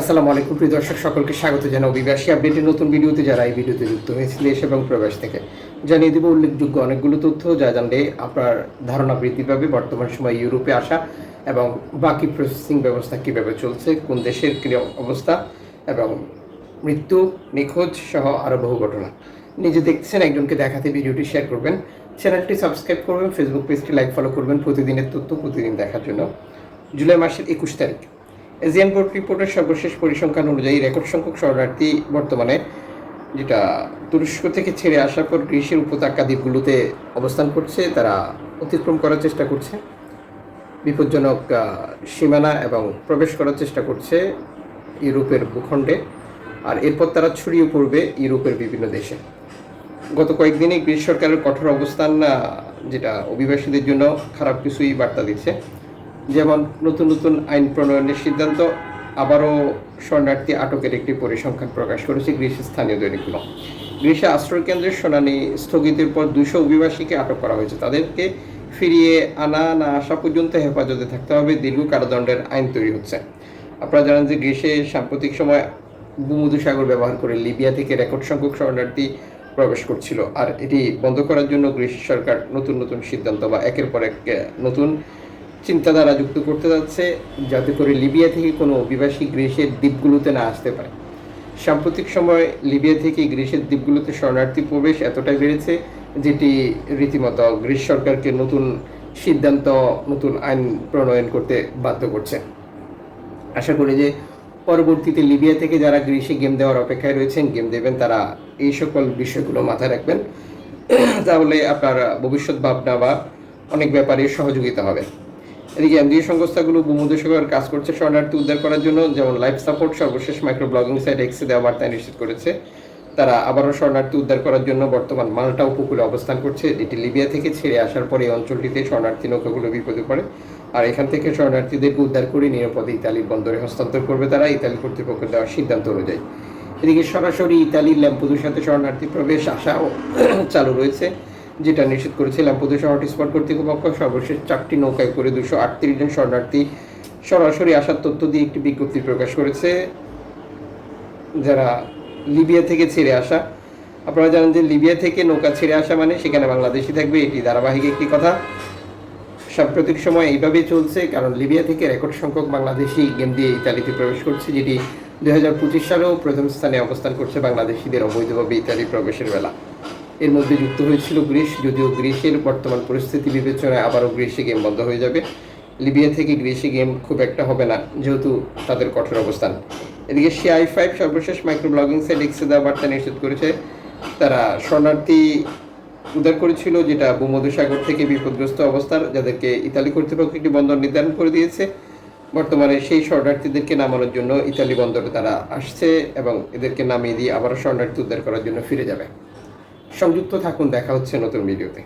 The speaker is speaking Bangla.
আসসালামু আলাইকুম, প্রিয় দর্শক, সকলকে স্বাগত জানাই অভিবাসী আপডেটের নতুন ভিডিওতে যারা এই ভিডিওতে যুক্ত হয়েছে দেশ এবং প্রবাস থেকে। জানিয়ে দেব উল্লেখযোগ্য অনেকগুলো তথ্য, যা জানলে আপনার ধারণা বৃদ্ধি পাবে বর্তমান সময় ইউরোপে আসা এবং বাকি প্রসেসিং ব্যবস্থা কীভাবে চলছে, কোন দেশের কী অবস্থা এবং মৃত্যু, নিখোঁজ সহ আরও বহু ঘটনা। নিজে দেখছেন একজনকে দেখাতে ভিডিওটি শেয়ার করবেন। চ্যানেলটি সাবস্ক্রাইব করবেন ফেসবুক পেজটি লাইক ফলো করবেন। প্রতিদিনের তথ্য প্রতিদিন দেখার জন্য। জুলাই মাসের একুশ তারিখ। এজিয়ান বোর্ড রিপোর্টের সর্বশেষ পরিসংখ্যান অনুযায়ী রেকর্ড সংখ্যক শরণার্থী বর্তমানে যেটা তুরস্ক থেকে ছেড়ে আসার পর গ্রীষ্মের উপত্যকা দ্বীপগুলোতে অবস্থান করছে, তারা অতিক্রম করার চেষ্টা করছে। বিপজ্জনক সীমানা এবং প্রবেশ করার চেষ্টা করছে ইউরোপের ভূখণ্ডে। আর এরপর তারা ছড়িয়ে পড়বে ইউরোপের বিভিন্ন দেশে। গত কয়েকদিনে গ্রিস সরকারের কঠোর অবস্থান যেটা অভিবাসীদের জন্য খারাপ কিছুই বার্তা দিচ্ছে। যেমন নতুন নতুন আইন প্রণয়নের সিদ্ধান্ত, আবারও শরণার্থী আটকের একটি পরিসংখ্যান প্রকাশ করেছে গ্রিসের স্থানীয় দৈনিকগুলো। গ্রিসে আশ্রয় কেন্দ্রের শুনানি স্থগিতের পর দুশো অভিবাসীকে আটক করা হয়েছে। তাদেরকে ফিরিয়ে আনা না আসা পর্যন্ত হেফাজতে থাকতে হবে। দীর্ঘ কারাদণ্ডের আইন তৈরি হচ্ছে। আপনারা জানেন যে গ্রিসে সাম্প্রতিক সময় ভূমধুসাগর ব্যবহার করে লিবিয়া থেকে রেকর্ড সংখ্যক শরণার্থী প্রবেশ করছিল। আর এটি বন্ধ করার জন্য গ্রিস সরকার নতুন নতুন সিদ্ধান্ত বা একের পর এক নতুন চিন্তাধারা যুক্ত করতে যাচ্ছে, যাতে করে লিবিয়া থেকে কোনো অভিবাসী গ্রিসের দ্বীপগুলোতে না আসতে পারে। সাম্প্রতিক সময় লিবিয়া থেকে গ্রিসের দ্বীপগুলোতে শরণার্থী প্রবেশ এতটাই বেড়েছে, যেটি রীতিমতো গ্রিস সরকারকে নতুন সিদ্ধান্ত, নতুন আইন প্রণয়ন করতে বাধ্য করছে। আশা করি যে পরবর্তীতে লিবিয়া থেকে যারা গ্রিসে গেম দেওয়ার অপেক্ষায় রয়েছেন, গেম দেবেন, তারা এই সকল বিষয়গুলো মাথায় রাখবেন। তাহলে আপনার ভবিষ্যৎ ভাবনা বা অনেক ব্যাপারে সহযোগিতা হবে। এদিকে এমডিএ সংস্থাগুলো ভূমধ্যসাগর কাজ করছে, শরণার্থী উদ্ধার করার জন্য। যেমন লাইফ সাপোর্ট সর্বশেষ মাইক্রো ব্লগিং সাইট এক্সে দেওয়া বার্তায় নিশ্চিত করেছে। তারা আবারও শরণার্থী উদ্ধার করার জন্য বর্তমান মাল্টা উপকূলে অবস্থান করছে। এটি লিবিয়া থেকে ছেড়ে আসার পরে এই অঞ্চলটিতে শরণার্থী নৌকাগুলো বিপদে পড়ে। আর এখান থেকে শরণার্থীদেরকে উদ্ধার করে নিরাপদে ইতালির বন্দরে হস্তান্তর করবে তারা। ইতালি কর্তৃপক্ষের দেওয়ার সিদ্ধান্ত অনুযায়ী। এদিকে সরাসরি ইতালির ল্যাম্পুদুর সাথে শরণার্থী প্রবেশ, আশাও চালু রয়েছে। যেটা নিশ্চিত করেছে ল্যাম্পুদুসা হটস্পট কর্তৃপক্ষ, সর্বশেষ চারটি নৌকায় করে দুশো আটত্রিশ জন শরণার্থী সরাসরি আসার তথ্য দিয়ে একটি বিজ্ঞপ্তি প্রকাশ করেছে। যারা লিবিয়া থেকে ছেড়ে আসা, আপনারা জানেন যে লিবিয়া থেকে নৌকা ছেড়ে আসা মানে সেখানে বাংলাদেশি থাকবে, এটি ধারাবাহিক একটি কথা। সাম্প্রতিক সময় এইভাবে চলছে, কারণ লিবিয়া থেকে রেকর্ড সংখ্যক বাংলাদেশি গেম দিয়ে ইতালিতে প্রবেশ করছে, যেটি দুই হাজার পঁচিশ সালেও প্রথম স্থানে অবস্থান করছে বাংলাদেশিদের অবৈধভাবে ইতালি প্রবেশের বেলা। এর মধ্যে যুক্ত হয়েছিল গ্রিস, যদিও গ্রিসের বর্তমান পরিস্থিতি বিবেচনায় আবারও গ্রিসে গেম বন্ধ হয়ে যাবে। লিবিয়া থেকে গ্রিসে গেম খুব একটা হবে না, যেহেতু তাদের কঠোর অবস্থান। এদিকে সিআই ফাইভ সর্বশেষ মাইক্রো ব্লগিং সাইট এক্সে দেওয়া বার্তা নিশ্চিত করেছে। তারা শরণার্থী উদ্ধার করেছিল, যেটা ভূমধ্যসাগর থেকে বিপদগ্রস্ত অবস্থার, যাদেরকে ইতালি কর্তৃপক্ষ একটি বন্দর নির্ধারণ করে দিয়েছে। বর্তমানে সেই শরণার্থীদেরকে নামানোর জন্য ইতালি বন্দরে তারা আসছে এবং এদেরকে নামিয়ে দিয়ে আবারও শরণার্থী উদ্ধার করার জন্য ফিরে যাবে। সংযুক্ত থাকুন দেখা হচ্ছে নতুন ভিডিওতে।